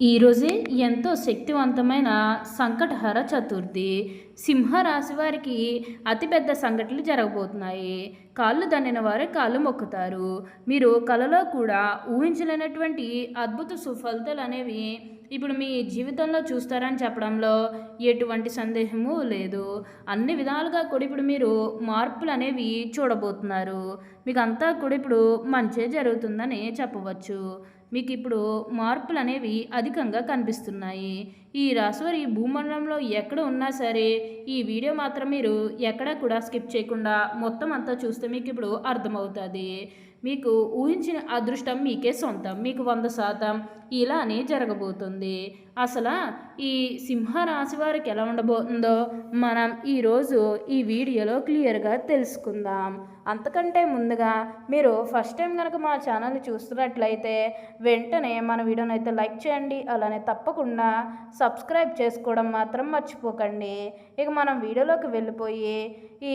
ఈరోజే ఎంతో శక్తివంతమైన సంకటహర చతుర్థి. సింహరాశి వారికి అతిపెద్ద సంఘటనలు జరగబోతున్నాయి. కాళ్ళు దన్నిన వారే కాళ్ళు మొక్కుతారు. మీరు కలలో కూడా ఊహించలేనటువంటి అద్భుత సుఫలితాలు అనేవి ఇప్పుడు మీ జీవితంలో చూస్తారని చెప్పడంలో ఎటువంటి సందేహము లేదు. అన్ని విధాలుగా కూడా ఇప్పుడు మీరు మార్పులు అనేవి చూడబోతున్నారు. మీకు అంతా కూడా ఇప్పుడు మంచే జరుగుతుందని చెప్పవచ్చు. మీకు ఇప్పుడు మార్పులు అనేవి అధికంగా కనిపిస్తున్నాయి. ఈ రాశివారి భూమండలంలో ఎక్కడ ఉన్నా సరే ఈ వీడియో మాత్రం మీరు ఎక్కడ కూడా స్కిప్ చేయకుండా మొత్తం అంతా చూస్తే మీకు ఇప్పుడు అర్థమవుతుంది. మీకు ఊహించిన అదృష్టం మీకే సొంతం మీకు వంద శాతం ఇలానే జరగబోతుంది. అసలు ఈ సింహరాశి వారికి ఎలా ఉండబోతుందో మనం ఈరోజు ఈ వీడియోలో క్లియర్గా తెలుసుకుందాం. అంతకంటే ముందుగా మీరు ఫస్ట్ టైం కనుక మా ఛానల్ని చూస్తున్నట్లయితే వెంటనే మన వీడియోని అయితే లైక్ చేయండి అలానే తప్పకుండా సబ్స్క్రైబ్ చేసుకోవడం మాత్రం మర్చిపోకండి. ఇక మనం వీడియోలోకి వెళ్ళిపోయి ఈ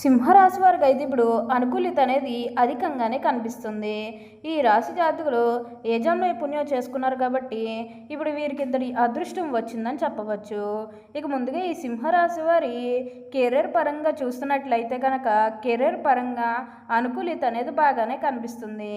సింహరాశి వారికి అయితే ఇప్పుడు అనుకూలిత అనేది అధికంగానే కనిపిస్తుంది. ఈ రాశి జాతకులు యజంలో పుణ్యం చేసుకున్నారు కాబట్టి ఇప్పుడు వీరికి ఇద్దరి అదృష్టం వచ్చిందని చెప్పవచ్చు. ఇక ముందుగా ఈ సింహరాశి వారి కెరీర్ పరంగా చూస్తున్నట్లయితే కనుక కెరీర్ పరంగా అనుకూలిత అనేది బాగానే కనిపిస్తుంది.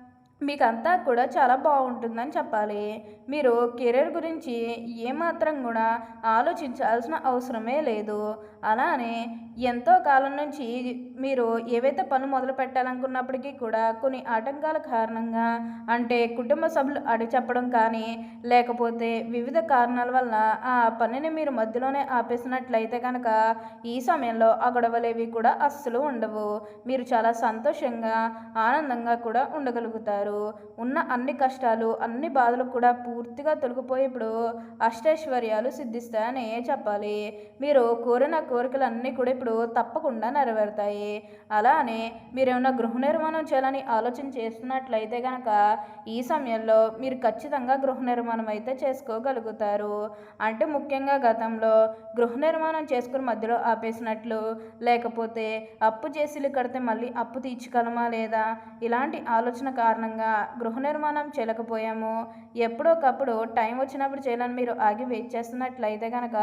మీకు అంతా కూడా చాలా బాగుంటుందని చెప్పాలి. మీరు కెరీర్ గురించి ఏమాత్రం కూడా ఆలోచించాల్సిన అవసరమే లేదు. అలానే ఎంతో కాలం నుంచి మీరు ఏవైతే పనులు మొదలు పెట్టాలనుకున్నప్పటికీ కూడా కొన్ని ఆటంకాల కారణంగా అంటే కుటుంబ సభ్యులు అడిచెప్పడం కానీ లేకపోతే వివిధ కారణాల వల్ల ఆ పనిని మీరు మధ్యలోనే ఆపేసినట్లయితే కనుక ఈ సమయంలో ఆ గొడవలేవి కూడా అస్సలు ఉండవు. మీరు చాలా సంతోషంగా ఆనందంగా కూడా ఉండగలుగుతారు. ఉన్న అన్ని కష్టాలు అన్ని బాధలు కూడా పూర్తిగా తొలగిపోయి ఇప్పుడు అష్టైశ్వర్యాలు సిద్ధిస్తాయని చెప్పాలి. మీరు కోరిన కోరికలన్నీ కూడా ఇప్పుడు తప్పకుండా నెరవేరుతాయి. అలానే మీరేమైనా గృహ నిర్మాణం చేయాలని ఆలోచన చేస్తున్నట్లయితే కనుక ఈ సమయంలో మీరు ఖచ్చితంగా గృహ నిర్మాణం అయితే చేసుకోగలుగుతారు. అంటే ముఖ్యంగా గతంలో గృహ నిర్మాణం చేసుకుని మధ్యలో ఆపేసినట్లు లేకపోతే అప్పు చేసి కడితే మళ్ళీ అప్పు తీర్చగలమా లేదా? ఇలాంటి ఆలోచన కారణంగా గృహ నిర్మాణం చేయలేకపోయాము. ఎప్పుడోకప్పుడు టైం వచ్చినప్పుడు చేయాలని మీరు ఆగి వెయిట్ చేస్తున్నట్లయితే కనుక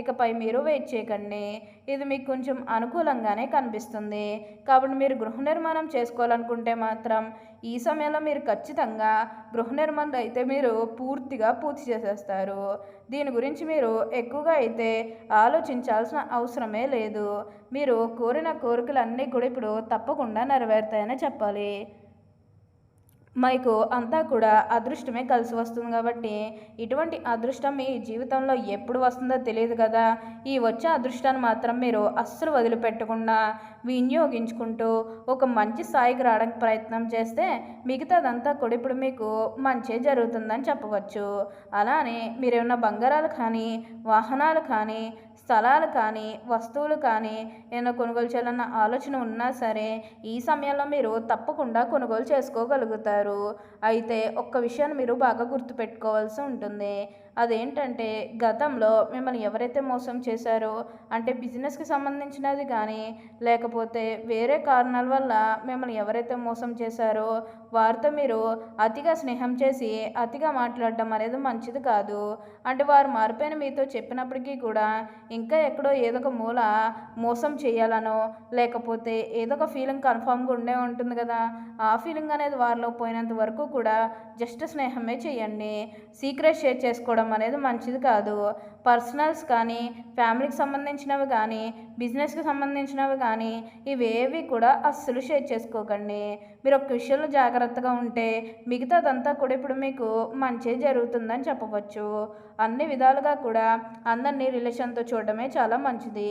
ఇకపై మీరు వెయిట్ చేయకండి. ఇది మీకు కొంచెం అనుకూలంగానే కనిపిస్తుంది. కాబట్టి మీరు గృహ నిర్మాణం చేసుకోవాలనుకుంటే మాత్రం ఈ సమయంలో మీరు ఖచ్చితంగా గృహ నిర్మాణం అయితే మీరు పూర్తిగా పూర్తి చేసేస్తారు. దీని గురించి మీరు ఎక్కువగా అయితే ఆలోచించాల్సిన అవసరమే లేదు. మీరు కోరిన కోరికలన్నీ కూడా ఇప్పుడు తప్పకుండా నెరవేరుతాయని చెప్పాలి. మీకు అంతా కూడా అదృష్టమే కలిసి వస్తుంది కాబట్టి ఇటువంటి అదృష్టం మీ జీవితంలో ఎప్పుడు వస్తుందో తెలియదు కదా. ఈ వచ్చే అదృష్టాన్ని మాత్రం మీరు అస్సలు వదిలిపెట్టకుండా వినియోగించుకుంటూ ఒక మంచి స్థాయికి రావడానికి ప్రయత్నం చేస్తే మిగతాదంతా కూడా ఇప్పుడు మీకు మంచి జరుగుతుందని చెప్పవచ్చు. అలానే మీరేమన్నా బంగారాలు కానీ వాహనాలు కానీ స్థలాలు కానీ వస్తువులు కానీ ఏమైనా కొనుగోలు చేయాలన్న ఆలోచన ఉన్నా సరే ఈ సమయంలో మీరు తప్పకుండా కొనుగోలు చేసుకోగలుగుతారు. అయితే ఒక్క విషయాన్ని మీరు బాగా గుర్తుపెట్టుకోవాల్సి ఉంటుంది. అదేంటంటే గతంలో మిమ్మల్ని ఎవరైతే మోసం చేశారో అంటే బిజినెస్కి సంబంధించినది కానీ లేకపోతే వేరే కారణాల వల్ల మిమ్మల్ని ఎవరైతే మోసం చేశారో వారితో మీరు అతిగా స్నేహం చేసి అతిగా మాట్లాడడం అనేది మంచిది కాదు. అంటే వారు మారిపోయిన మీతో చెప్పినప్పటికీ కూడా ఇంకా ఎక్కడో ఏదో ఒక మూల మోసం చేయాలనో లేకపోతే ఏదో ఒక ఫీలింగ్ కన్ఫామ్గా ఉండే ఉంటుంది కదా ఆ ఫీలింగ్ అనేది వారిలో పోయినంత వరకు కూడా జస్ట్ స్నేహమే చేయండి. సీక్రెట్ షేర్ చేసుకోవడం చేసుకోవడం అనేది మంచిది కాదు. పర్సనల్స్ కానీ ఫ్యామిలీకి సంబంధించినవి కానీ బిజినెస్కి సంబంధించినవి కానీ ఇవేవి కూడా అస్సలు షేర్ చేసుకోకండి. మీరు ఒక విషయంలో జాగ్రత్తగా ఉంటే మిగతాదంతా కూడా ఇప్పుడు మీకు మంచి జరుగుతుందని చెప్పవచ్చు. అన్ని విధాలుగా కూడా అందరినీ రిలేషన్తో చూడడమే చాలా మంచిది.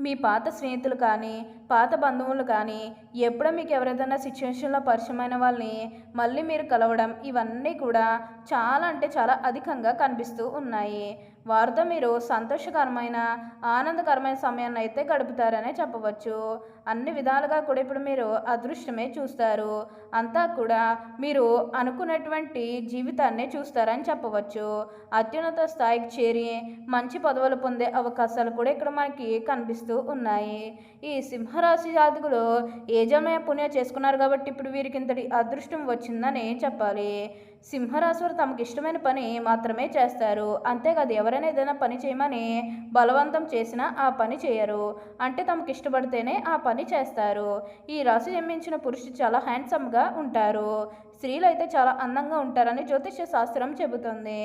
మీ పాత స్నేహితులు కానీ పాత బంధువులు కానీ ఎప్పుడో మీకు ఎవరైనా సిచ్యువేషన్లో పరిచయమైన వాళ్ళని మళ్ళీ మీరు కలవడం ఇవన్నీ కూడా చాలా అంటే చాలా అధికంగా కనిపిస్తూ ఉన్నాయి. వారితో మీరు సంతోషకరమైన ఆనందకరమైన సమయాన్ని అయితే గడుపుతారనే చెప్పవచ్చు. అన్ని విధాలుగా కూడా ఇప్పుడు మీరు అదృష్టమే చూస్తారు. అంతా కూడా మీరు అనుకున్నటువంటి జీవితాన్ని చూస్తారని చెప్పవచ్చు. అత్యున్నత స్థాయికి చేరి మంచి పదవులు పొందే అవకాశాలు కూడా ఇక్కడ మనకి కనిపిస్తూ ఉన్నాయి. ఈ సింహరాశి జాతకులు ఏజమయ పుణ్యం పుణ్య చేసుకున్నారు కాబట్టి ఇప్పుడు వీరికి ఇంతటి అదృష్టం వచ్చిందని చెప్పాలి. సింహరాశి తమకు ఇష్టమైన పని మాత్రమే చేస్తారు. అంతేకాదు ఎవరైనా ఏదైనా పని చేయమని బలవంతం చేసినా ఆ పని చేయరు. అంటే తమకు ఇష్టపడితేనే ఆ పని చేస్తారు. ఈ రాశి జన్మించిన పురుషుడు చాలా హ్యాండ్సమ్గా ఉంటారు. స్త్రీలు అయితే చాలా అందంగా ఉంటారని జ్యోతిష్య శాస్త్రం చెబుతుంది.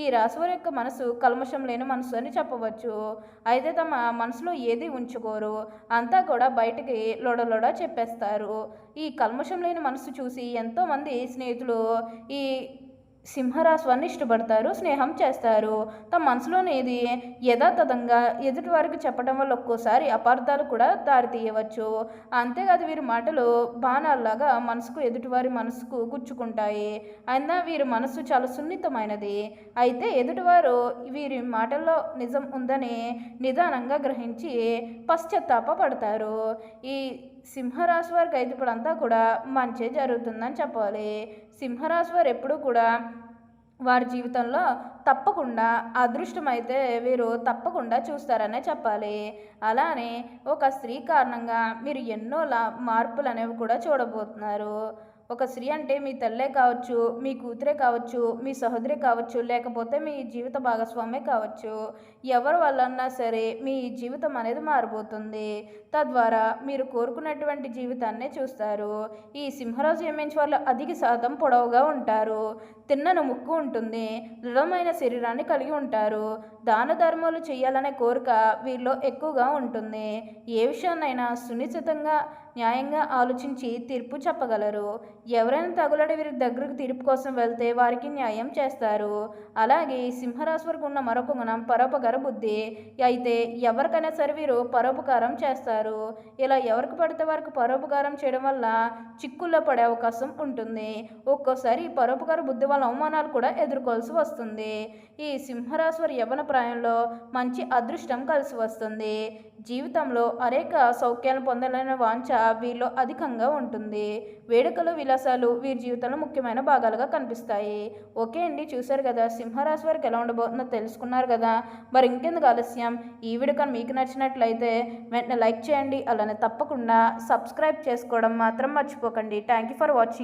ఈ రాశివారి యొక్క మనసు కల్మషం లేని మనసు అని చెప్పవచ్చు. అయితే తమ మనసులో ఏది ఉంచుకోరు అంతా కూడా బయటికి లొడలొడ చెప్పేస్తారు. ఈ కల్మషం లేని మనసు చూసి ఎంతోమంది స్నేహితులు ఈ సింహరాశివాన్ని ఇష్టపడతారు స్నేహం చేస్తారు. తమ మనసులోనేది యథాతథంగా ఎదుటి వారికి చెప్పడం వల్ల ఒక్కోసారి అపార్థాలు కూడా దారితీయవచ్చు. అంతేకాదు వీరి మాటలు బాణాల్లాగా మనసుకు ఎదుటివారి మనసుకు గుచ్చుకుంటాయి. అయినా వీరి మనసు చాలా సున్నితమైనది. అయితే ఎదుటివారు వీరి మాటల్లో నిజం ఉందని నిదానంగా గ్రహించి పశ్చాత్తాపడతారు ఈ సింహరాశి వారికి అయితే ఇప్పుడంతా కూడా మంచి జరుగుతుందని చెప్పాలి. సింహరాశి వారు ఎప్పుడూ కూడా వారి జీవితంలో తప్పకుండా అదృష్టం అయితే వీరు తప్పకుండా చూస్తారనే చెప్పాలి. అలానే ఒక స్త్రీ కారణంగా మీరు ఎన్నో లా మార్పులు అనేవి కూడా చూడబోతున్నారు. ఒక స్త్రీ అంటే మీ తల్లే కావచ్చు మీ కూతురే కావచ్చు మీ సహోదరి కావచ్చు లేకపోతే మీ జీవిత భాగస్వామే కావచ్చు. ఎవరి వల్లన్నా సరే మీ జీవితం అనేది మారిపోతుంది. తద్వారా మీరు కోరుకున్నటువంటి జీవితాన్నే చూస్తారు. ఈ సింహరాజు జన్మించే వాళ్ళు అధిక శాతం పొడవుగా ఉంటారు. తిన్నను ముక్కు ఉంటుంది దృఢమైన శరీరాన్ని కలిగి ఉంటారు. దాన ధర్మాలు చేయాలనే కోరిక వీరిలో ఎక్కువగా ఉంటుంది. ఏ విషయాన్నైనా సునిశ్చితంగా న్యాయంగా ఆలోచించి తీర్పు చెప్పగలరు. ఎవరైనా తగులడి వీరి దగ్గరకు తీర్పు కోసం వెళ్తే వారికి న్యాయం చేస్తారు. అలాగే ఈ సింహరాశి వరకు ఉన్న మరొక గుణం పరోపకార బుద్ధి. అయితే ఎవరికైనా సరే వీరు పరోపకారం చేస్తారు. ఇలా ఎవరికి పడితే వారికి పరోపకారం చేయడం వల్ల చిక్కుల్లో పడే అవకాశం ఉంటుంది. ఒక్కోసారి పరోపకార బుద్ధి వల్ల అవమానాలు కూడా ఎదుర్కోవాల్సి వస్తుంది. ఈ సింహరాశి వారి యవన ప్రాయంలో మంచి అదృష్టం కలిసి వస్తుంది. జీవితంలో అనేక సౌఖ్యాలను పొందాలనే వాంఛ వీరిలో అధికంగా ఉంటుంది. వేడుకలు విలాసాలు వీరి జీవితంలో ముఖ్యమైన భాగాలుగా కనిపిస్తాయి. ఓకే అండి చూశారు కదా సింహరాశి వారికి ఎలా ఉండబోతుందో తెలుసుకున్నారు కదా. మరి ఇంకెందుకు ఆలస్యం? ఈ వీడియో మీకు నచ్చినట్లయితే వెంటనే లైక్ చేయండి. అలానే తప్పకుండా సబ్స్క్రైబ్ చేసుకోవడం మాత్రం మర్చిపోకండి. Thank you for watching.